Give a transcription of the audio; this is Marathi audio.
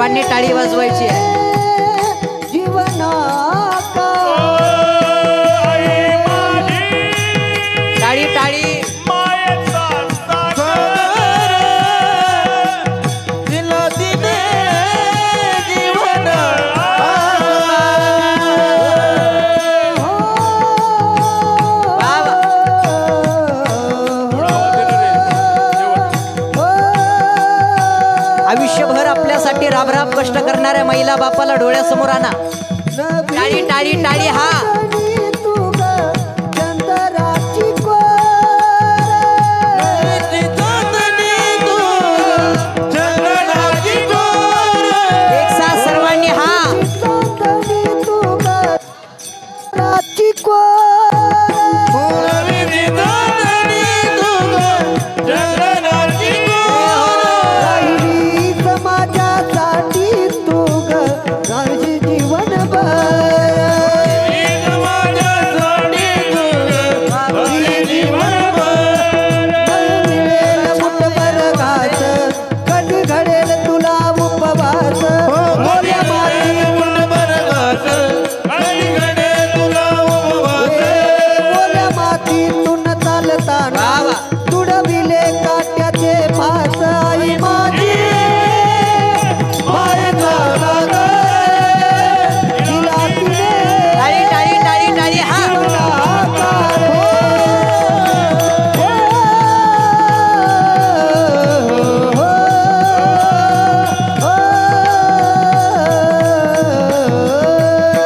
सर्वांनी टाळी वाजवायची आहे. आयुष्यभर आपल्यासाठी राबराब कष्ट करणाऱ्या महिला बापाला डोळ्यासमोर आणा. टाळी टाळी टाळी हा. Hola, mi vida. Santana. Brava.